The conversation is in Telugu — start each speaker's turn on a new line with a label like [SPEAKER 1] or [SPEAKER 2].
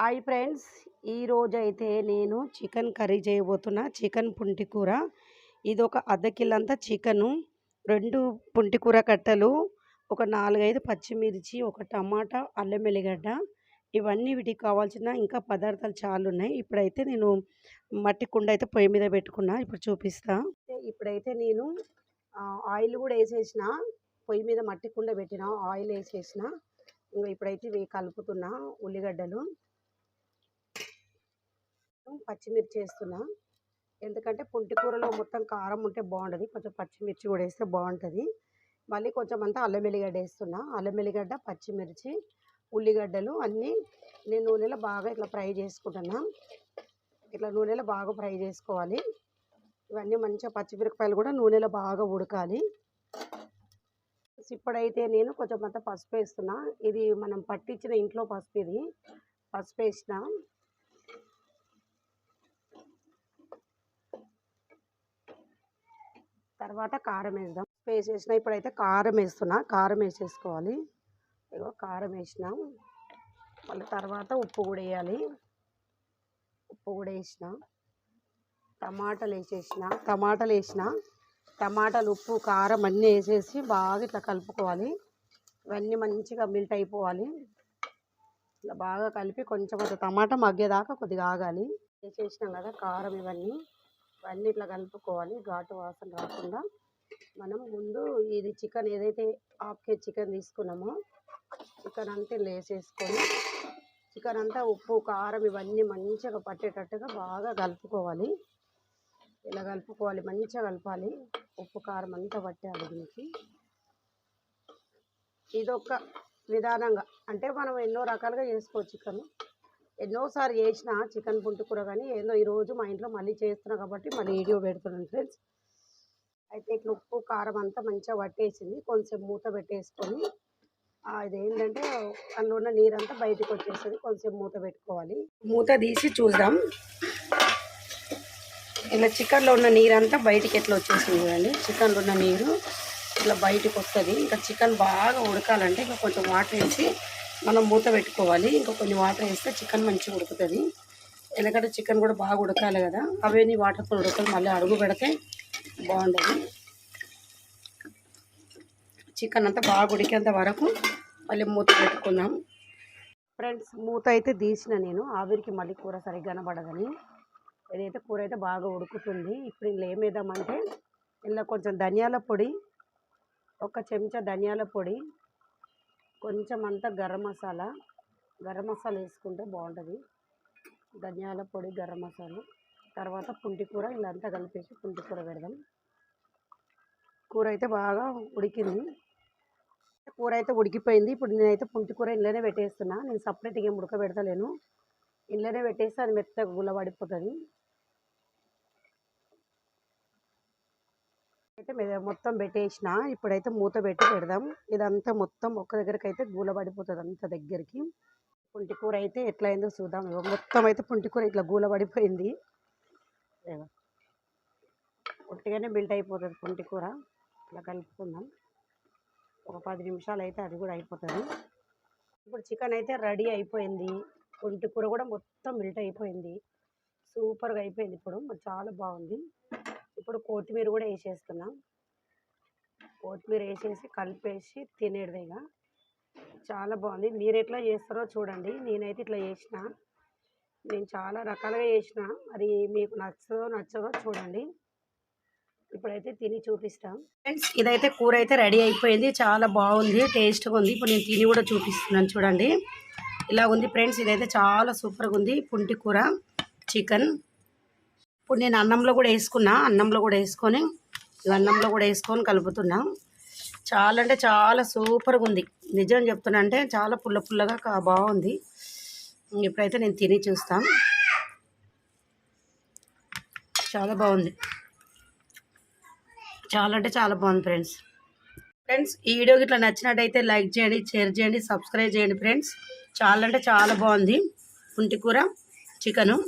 [SPEAKER 1] హాయ్ ఫ్రెండ్స్ ఈరోజైతే నేను చికెన్ కర్రీ చేయబోతున్నా. చికెన్ పుంటి కూర. ఇది ఒక అర్ధ కిలంత చికెను. రెండు పుంటి కూర కట్టలు ఒక నాలుగైదు పచ్చిమిర్చి ఒక టమాటా అల్లం వెల్లిగడ్డ ఇవన్నీ వీటికి కావాల్సిన ఇంకా పదార్థాలు చాలా ఉన్నాయి ఇప్పుడైతే నేను మట్టి కుండ అయితే పొయ్యి మీద పెట్టుకున్నా. ఇప్పుడు చూపిస్తా. ఇప్పుడైతే నేను ఆయిల్ కూడా వేసేసిన. పొయ్యి మీద మట్టి కుండ పెట్టిన ఆయిల్ వేసేసిన. ఇంకా ఇప్పుడైతే ఇవి కలుపుతున్నా ఉల్లిగడ్డలు. పచ్చిమిర్చి వేస్తున్నా. ఎందుకంటే పుంటి కూరలో మొత్తం కారం ఉంటే బాగుంటుంది. కొంచెం పచ్చిమిర్చి కూడా వేస్తే బాగుంటుంది. మళ్ళీ కొంచెం అంతా అల్లం వెల్లిగడ్డ వేస్తున్నా. అల్లం వెల్లిగడ్డ పచ్చిమిర్చి ఉల్లిగడ్డలు అన్నీ నేను నూనెలో బాగా ఇట్లా ఫ్రై చేసుకుంటున్నా. ఇట్లా నూనెలో బాగా ఫ్రై చేసుకోవాలి. ఇవన్నీ మంచిగా పచ్చిమిరపకాయలు కూడా నూనెలో బాగా ఉడకాలి. ఇప్పుడైతే నేను కొంచెం అంత పసుపు వేస్తున్నా. ఇది మనం పట్టించిన ఇంట్లో పసుపు ఇది. పసుపు వేసిన తర్వాత కారం వేద్దాం. పసుపు వేసేసిన ఇప్పుడైతే కారం వేస్తున్నా. కారం వేసేసుకోవాలి. ఇగో కారం వేసినాం. మళ్ళీ తర్వాత ఉప్పు కూడా వేయాలి. ఉప్పు కూడా వేసిన. టమాటాలు వేసేసిన. టమాటాలు వేసిన. టమాటాలు ఉప్పు కారం అన్నీ వేసేసి బాగా ఇట్లా కలుపుకోవాలి. ఇవన్నీ మంచిగా మిల్ట్ అయిపోవాలి. ఇట్లా బాగా కలిపి కొంచెం కొంచెం టమాటా మగ్గేదాకా కొద్దిగా ఆగాలి. వేసేసినాం కదా కారం ఇవన్నీ. అన్ని ఇట్లా కలుపుకోవాలి. ఘాటు వాసన రాకుండా మనం ముందు ఇది చికెన్ ఏదైతే హాఫ్ కేజీ చికెన్ తీసుకున్నామో చికెన్ అంతా లేసేసుకొని చికెన్ అంతా ఉప్పు కారం ఇవన్నీ మంచిగా పట్టేటట్టుగా బాగా కలుపుకోవాలి. ఇలా కలుపుకోవాలి మంచిగా కలపాలి. ఉప్పు కారం అంతా పట్టాలి దీనికి. ఇదొక విధానంగా అంటే మనం ఎన్నో రకాలుగా చేసుకోవచ్చు చికెన్. ఎన్నోసారి చేసిన చికెన్ పుంటు కూర కానీ ఏదో ఈరోజు మా ఇంట్లో మళ్ళీ చేస్తున్నా కాబట్టి మళ్ళీ వీడియో పెడుతున్నాను ఫ్రెండ్స్. అయితే ఇట్లా ఉప్పు కారం అంతా మంచిగా పట్టేసింది. కొంచెం మూత పెట్టేసుకొని ఇదేంటంటే అందులో ఉన్న నీరంతా బయటకు వచ్చేస్తుంది. కొంచెం మూత పెట్టుకోవాలి. మూత తీసి చూద్దాం. ఇలా చికెన్లో ఉన్న నీరంతా బయటికి ఎట్లా వచ్చేసింది చూడండి. చికెన్లో ఉన్న నీరు ఇట్లా బయటకు వస్తుంది. ఇంకా చికెన్ బాగా ఉడకాలంటే ఇంకా కొంచెం వాటర్ వేసి మనం మూత పెట్టుకోవాలి. ఇంకా కొన్ని వాటర్ వేస్తే చికెన్ మంచిగా ఉడుకుతుంది. ఎందుకంటే చికెన్ కూడా బాగా ఉడకాలి కదా. అవన్నీ వాటర్తో ఉడకాలి మళ్ళీ అడుగు పెడితే బాగుండదు. చికెన్ అంతా బాగా ఉడికేంత వరకు మళ్ళీ మూత పెట్టుకుందాం. ఫ్రెండ్స్ మూత అయితే తీసిన నేను. ఆవిరికి మళ్ళీ కూర సరిగ్గా కనబడదని. ఇదైతే కూర అయితే బాగా ఉడుకుతుంది. ఇప్పుడు ఇందులో ఏం వేద్దామంటే ఇందులో కొంచెం ధనియాల పొడి ఒక చెంచా ధనియాల పొడి కొంచెం అంతా గరం మసాలా గరం మసాలా వేసుకుంటే బాగుంటుంది. ధనియాల పొడి గరం మసాలా. తర్వాత పుంటి కూర ఇలా అంతా కలిపేసి పుంటి కూర పెడదాం. కూర అయితే బాగా ఉడికింది. కూర అయితే ఉడికిపోయింది. ఇప్పుడు నేనైతే పుంటి కూర ఇంట్లోనే పెట్టేస్తున్నా. నేను సపరేట్గా ఏం ఉడకబెడతలేను. ఇంట్లోనే పెట్టేస్తే అది మెత్తగా గుల్లబడిపోతుంది. అయితే మొత్తం పెట్టేసిన ఇప్పుడైతే మూత పెట్టి పెడదాం. ఇదంతా మొత్తం ఒక్క దగ్గరికి అయితే గూలబడిపోతుంది అంత దగ్గరికి. పుంటి కూర అయితే ఎట్లా అయిందో చూద్దాం మొత్తం అయితే పుంటి కూర ఇట్లా గూలబడిపోయింది. ఇగో. ఒట్టిగానే బిల్ట్ అయిపోతుంది పుంటి కూర. ఇట్లా కలుపుకుందాం. ఒక పది నిమిషాలు అయితే అది కూడా అయిపోతుంది. ఇప్పుడు చికెన్ అయితే రెడీ అయిపోయింది. పుంటి కూర కూడా మొత్తం మిల్ట్ అయిపోయింది. సూపర్గా అయిపోయింది ఇప్పుడు. చాలా బాగుంది. ఇప్పుడు కొత్తిమీర కూడా వేసేస్తున్నాం. కొత్తిమీర వేసేసి కలిపేసి తినేది ఇక. చాలా బాగుంది. మీరు ఎట్లా చేస్తారో చూడండి. నేనైతే ఇట్లా చేసిన. నేను చాలా రకాలుగా చేసిన. అది మీకు నచ్చదో నచ్చదో చూడండి. ఇప్పుడైతే తిని చూపిస్తాం. ఫ్రెండ్స్ ఇదైతే కూర అయితే రెడీ అయిపోయింది. చాలా బాగుంది. టేస్ట్గా ఉంది. ఇప్పుడు నేను తిని కూడా చూపిస్తున్నాను చూడండి. ఇలా ఉంది ఫ్రెండ్స్. ఇదైతే చాలా సూపర్గా ఉంది. పుంటి కూర చికెన్. ఇప్పుడు నేను అన్నంలో కూడా వేసుకున్నా అన్నంలో కూడా వేసుకొని అన్నంలో కూడా వేసుకొని కలుపుతున్నా. చాలా అంటే చాలా సూపర్గా ఉంది. నిజం చెప్తున్నా అంటే చాలా పుల్ల పుల్లగా బాగుంది. ఇప్పుడైతే నేను తిని చూస్తాను చాలా బాగుంది. చాలా అంటే చాలా బాగుంది ఫ్రెండ్స్. ఫ్రెండ్స్ ఈ వీడియోకి ఇట్లా నచ్చినట్టయితే లైక్ చేయండి షేర్ చేయండి సబ్స్క్రైబ్ చేయండి ఫ్రెండ్స్. చాలా అంటే చాలా బాగుంది. పుంటి కూర చికెను.